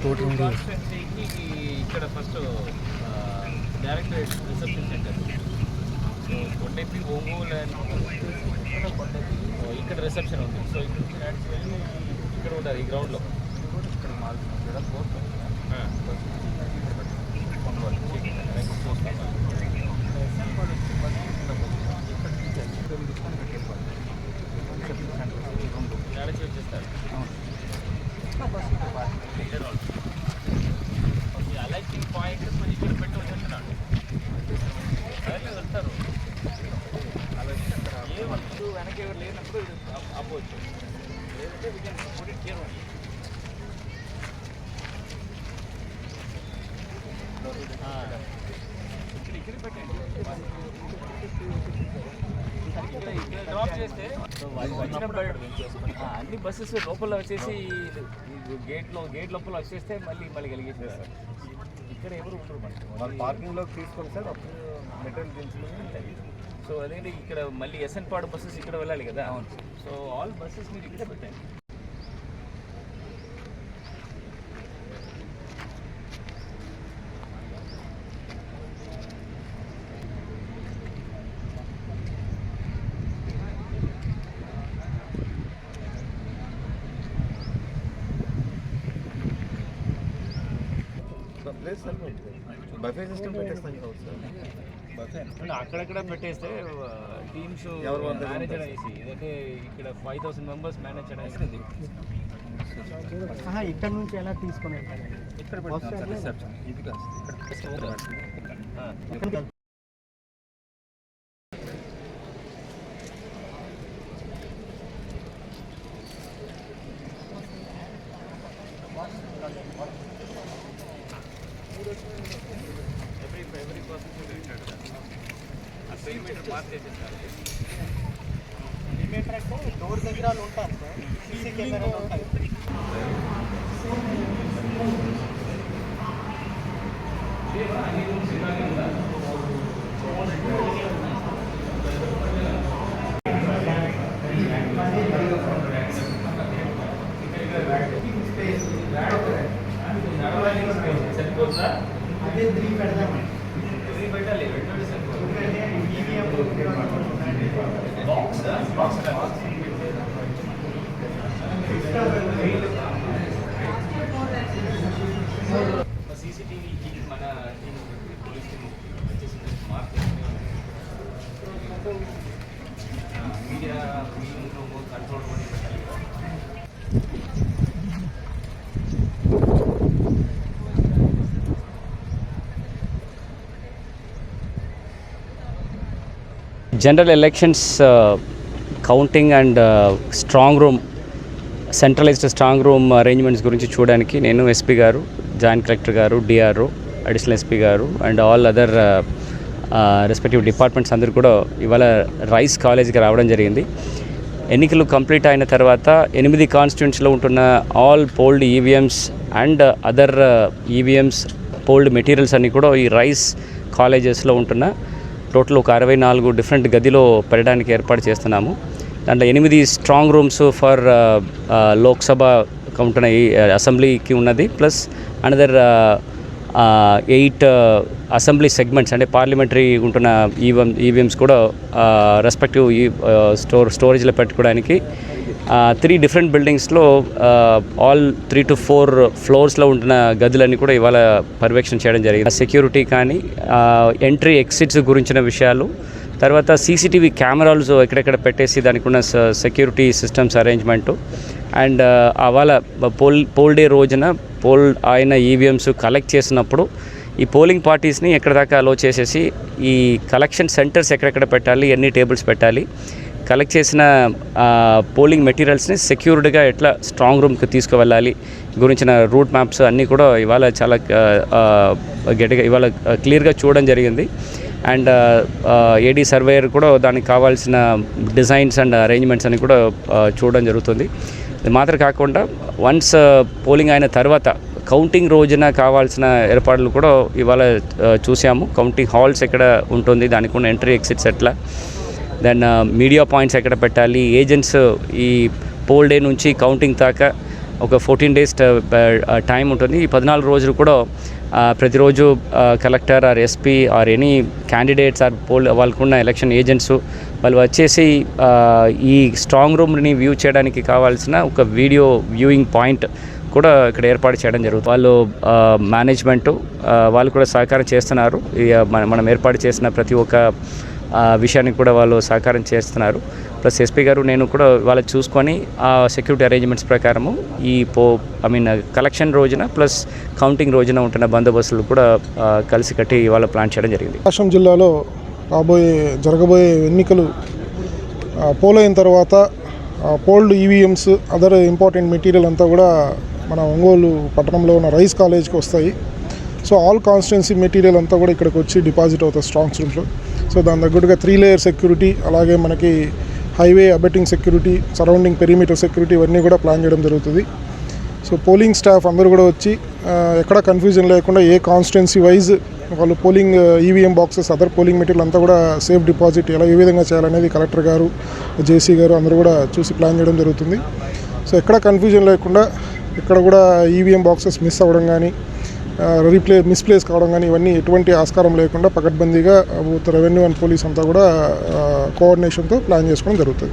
కాన్స్టిట్యున్సీకి ఇక్కడ first direct reception center so కొండెత్తి Ongole and so ఇక్కడ రిసెప్షన్ ఉంది సో ఇక్కడ నుంచి నడిచి వెళ్ళి ఇక్కడ ఉంటారు ఈ గ్రౌండ్లో ఇక్కడ మాల్ ఇక్కడ పోస్ట్ వచ్చేస్తారు ఆపవచ్చు లేదంటే. ఇక్కడ ఇక్కడ పెట్టండి డ్రాప్ చేస్తే అన్ని బస్సెస్ లోపల వచ్చేసి గేట్లో గేట్ లోపల వచ్చేస్తే మళ్ళీ మళ్ళీ కలిగేసేస్తారు ఇక్కడ ఎవరు ఉండరు మనకి. వాళ్ళు పార్కింగ్లోకి తీసుకొని సార్ అప్పుడు మెటీరియల్ దించుకొని సో అదేంటి ఇక్కడ మళ్ళీ ఎస్ఎన్ పాడు బస్సెస్ ఇక్కడ వెళ్ళాలి కదా? సో ఆల్ బస్సెస్ మీరు ఇక్కడ పెట్టండి. బఫే సిస్టమ్ పెట్టేస్తాం కదా సార్ అక్కడక్కడ పెట్టేస్తే టీమ్స్ మేనేజ్ అనేసి ఇదంటే ఇక్కడ ఫైవ్ థౌసండ్ మెంబర్స్ మేనేజ్ అనేసి ఇక్కడ నుంచి ఎలా తీసుకొని ఇక్కడ పెడతాం సార్ రిసెప్షన్ ఇది కాదు ఇక్కడ ఆ. Every every person should return uh three meter mark చేసేసారు అంటే డోర్ దగ్గర వాళ్ళు ఉంటారు సార్ సీసీ కెమెరాలు ఉంటాయి సరిపోతుందా అదే త్రీ పెడదాం త్రీ పెట్టాలి పెట్టండి సరిపోతుంది ఈవీఎం బాక్స్ బాక్స్ సీసీటీవీ మన టీం పోలీస్ టీం వచ్చేసి mark general elections counting and strong room centralised strong room arrangements గురించి చూడడానికి నేను ఎస్పీ గారు జాయింట్ కలెక్టర్ గారు డిఆర్ఓ అడిషనల్ ఎస్పీ గారు and all other respective departments అందరూ కూడా ఇవాళ రైస్ కాలేజ్కి రావడం జరిగింది. ఎన్నికలు కంప్లీట్ అయిన తర్వాత ఎనిమిది కాన్స్టిట్యూన్స్లో ఉంటున్న all polled EVMs and other EVMs polled materials అన్నీ కూడా ఈ రైస్ కాలేజెస్లో ఉంటున్న. టోటల్ ఒక అరవై నాలుగు డిఫరెంట్ గదిలో పెట్టడానికి ఏర్పాటు చేస్తున్నాము. దాంట్లో ఎనిమిది స్ట్రాంగ్ రూమ్స్ ఫర్ లోక్సభ ఉంటున్న ఈ అసెంబ్లీకి ఉన్నది. Plus another eight assembly segments అంటే పార్లమెంటరీ ఉంటున్న ఈవీఎం ఈవీఎంస్ కూడా రెస్పెక్టివ్ ఈ స్టోర్ స్టోరేజ్లో పెట్టుకోవడానికి త్రీ డిఫరెంట్ బిల్డింగ్స్లో ఆల్ త్రీ టు ఫోర్ ఫ్లోర్స్లో ఉంటున్న గదులన్నీ కూడా ఇవాళ పర్యవేక్షణ చేయడం జరిగింది. సెక్యూరిటీ కానీ ఎంట్రీ ఎగ్జిట్స్ గురించిన విషయాలు తర్వాత సీసీటీవీ కెమెరాలు ఎక్కడెక్కడ పెట్టేసి దానికి ఉన్న సెక్యూరిటీ సిస్టమ్స్ అరేంజ్మెంటు. అండ్ అవాళ పోల్ పోల్ డే రోజున పోల్ ఆయన ఈవీఎంస్ కలెక్ట్ చేసినప్పుడు ఈ పోలింగ్ పార్టీస్ని ఎక్కడ దాకా అలో చేసేసి ఈ కలెక్షన్ సెంటర్స్ ఎక్కడెక్కడ పెట్టాలి ఎన్ని టేబుల్స్ పెట్టాలి కలెక్ట్ చేసిన పోలింగ్ మెటీరియల్స్ని సెక్యూర్డ్గా ఎట్లా స్ట్రాంగ్ రూమ్కి తీసుకువెళ్ళాలి గురించిన రూట్ మ్యాప్స్ అన్నీ కూడా ఇవాళ చాలా గట్టిగా ఇవాళ క్లియర్గా చూడడం జరిగింది. అండ్ ఏడీ సర్వేయర్ కూడా దానికి కావాల్సిన డిజైన్స్ అండ్ అరేంజ్మెంట్స్ అని కూడా చూడడం జరుగుతుంది. మాత్రం కాకుండా వన్స్ పోలింగ్ అయిన తర్వాత కౌంటింగ్ రోజున కావాల్సిన ఏర్పాట్లు కూడా ఇవాళ చూసాము కౌంటింగ్ హాల్స్ ఎక్కడ ఉంటుంది దానికి ఉన్న ఎంట్రీ ఎగ్జిట్స్ ఎట్లా దెన్ మీడియా పాయింట్స్ ఎక్కడ పెట్టాలి ఏజెంట్స్ ఈ పోల్ డే నుంచి కౌంటింగ్ దాకా ఒక ఫోర్టీన్ డేస్ టైం ఉంటుంది. ఈ పద్నాలుగు రోజులు కూడా ప్రతిరోజు collector or SP or any candidates or poll వాళ్ళకున్న ఎలక్షన్ ఏజెంట్స్ వాళ్ళు వచ్చేసి ఈ స్ట్రాంగ్ రూమ్ని వ్యూ చేయడానికి కావాల్సిన ఒక వీడియో వ్యూయింగ్ పాయింట్ కూడా ఇక్కడ ఏర్పాటు చేయడం జరుగుతుంది. వాళ్ళు మేనేజ్మెంటు వాళ్ళు కూడా సహకారం చేస్తున్నారు. మన- మనం ఏర్పాటు చేసిన ప్రతి ఒక్క విషయానికి కూడా వాళ్ళు సహకారం చేస్తున్నారు. ప్లస్ ఎస్పీ గారు నేను కూడా వాళ్ళు చూసుకొని ఆ సెక్యూరిటీ అరేంజ్మెంట్స్ ప్రకారము ఈ పో ఐ మీన్ కలెక్షన్ రోజున ప్లస్ కౌంటింగ్ రోజున ఉంటున్న బందోబస్తులు కూడా కలిసి కట్టి ఇవాళ ప్లాన్ చేయడం జరిగింది. ప్రకాశం జిల్లాలో రాబోయే జరగబోయే ఎన్నికలు ఆ, పోల్ అయిన తర్వాత polled EVMs other important material అంతా కూడా మన ఒంగోలు పట్టణంలో ఉన్న రైస్ కాలేజ్కి వస్తాయి. సో ఆల్ కాన్స్టిట్యున్సీ మెటీరియల్ అంతా కూడా ఇక్కడికి వచ్చి డిపాజిట్ అవుతుంది స్ట్రాంగ్ రూమ్స్లో సో దాని తగ్గట్టుగా త్రీ లేయర్ సెక్యూరిటీ అలాగే మనకి highway abetting security surrounding perimeter security ఇవన్నీ కూడా ప్లాన్ చేయడం జరుగుతుంది. సో పోలింగ్ స్టాఫ్ అందరూ కూడా వచ్చి ఎక్కడ కన్ఫ్యూజన్ లేకుండా ఏ కాన్స్టిట్యున్సీ వైజ్ వాళ్ళు polling EVM boxes other polling material అంతా కూడా సేఫ్ డిపాజిట్ ఎలా ఏ విధంగా చేయాలనేది కలెక్టర్ గారు జేసీ గారు అందరూ కూడా చూసి ప్లాన్ చేయడం జరుగుతుంది. సో ఎక్కడ కన్ఫ్యూజన్ లేకుండా ఇక్కడ కూడా ఈవీఎం బాక్సెస్ మిస్ అవ్వడం కానీ రీప్లే మిస్ప్లేస్ కావడం కానీ ఇవన్నీ ఎటువంటి ఆస్కారం లేకుండా పకడ్బందీగా రెవెన్యూ అండ్ పోలీస్ అంతా కూడా కోఆర్డినేషన్తో ప్లాన్ చేసుకోవడం జరుగుతుంది.